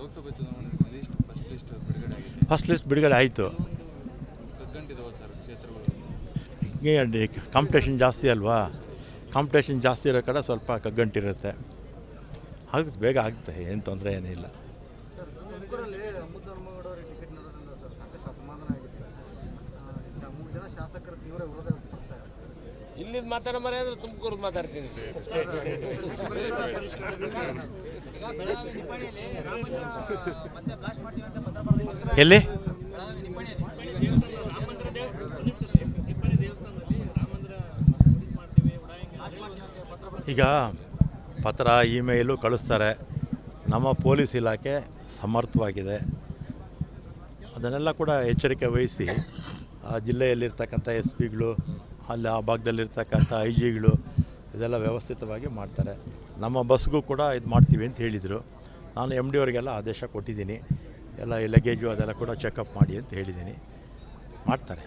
ಲೋಕಸಭೆ ಚುನಾವಣೆ list first list ಬಿಡುಗಡೆ ಆಗಿದೆ ಫಸ್ಟ್ ಲಿಸ್ಟ್ ಬಿಡುಗಡೆ ಆಯಿತು. ಕಗ್ಗಂಟಿದಾವೆ ಸರ್ ಕ್ಷೇತ್ರಗಳು. ಹಿಂಗೆ ಕಾಂಪಿಟೇಷನ್ ಜಾಸ್ತಿ ಅಲ್ವಾ? ಕಾಂಪಿಟೇಷನ್ ಜಾಸ್ತಿ ಇರೋ ಕಡೆ ಸ್ವಲ್ಪ ಕಗ್ಗಂಟಿರುತ್ತೆ ಆಗುತ್ತೆ ಬೇಗ ಆಗುತ್ತೆ ಏನು ತೊಂದರೆ ಏನಿಲ್ಲ ಸರ್ ತುಮಕೂರಲ್ಲಿ ಮುದ್ದು ಟಿಕೆಟ್ ನೀಡೋದ್ರಿಂದ ಸರ್ ಸಾಕಷ್ಟು ಅಸಮಾಧಾನ ಆಗಿದೆ. ಆ, ಮೂರು ಜನ ಶಾಸಕರು ತೀವ್ರ ವಿರೋಧ ಇಲ್ಲಿಂದ ಮಾತಾಡೋ ಮರೆ ಅಂದ್ರೆ ತುಮಕೂರು ಮಾತಾಡ್ತೀನಿ. ಎಲ್ಲಿ? ಈಗ ಪತ್ರ ಇಮೇಲು ಕಳಿಸ್ತಾರೆ. ನಮ್ಮ ಪೊಲೀಸ್ ಇಲಾಖೆ ಸಮರ್ಥವಾಗಿದೆ. ಅದನ್ನೆಲ್ಲ ಕೂಡ ಎಚ್ಚರಿಕೆ ವಹಿಸಿ ಆ ಜಿಲ್ಲೆಯಲ್ಲಿರ್ತಕ್ಕಂಥ ಎಸ್ ಪಿಗಳು ಅಲ್ಲಿ ಆ ಭಾಗದಲ್ಲಿರ್ತಕ್ಕಂಥ ಐ ಜಿಗಳು ಇದೆಲ್ಲ ವ್ಯವಸ್ಥಿತವಾಗಿ ಮಾಡ್ತಾರೆ. ನಮ್ಮ ಬಸ್ಗೂ ಕೂಡ ಇದು ಮಾಡ್ತೀವಿ ಅಂತ ಹೇಳಿದರು. ನಾನು ಎಂ ಡಿ ಅವರಿಗೆಲ್ಲ ಆದೇಶ ಕೊಟ್ಟಿದ್ದೀನಿ. ಎಲ್ಲ ಲಗೇಜು ಅದೆಲ್ಲ ಕೂಡ ಚೆಕಪ್ ಮಾಡಿ ಅಂತ ಹೇಳಿದ್ದೀನಿ. ಮಾಡ್ತಾರೆ.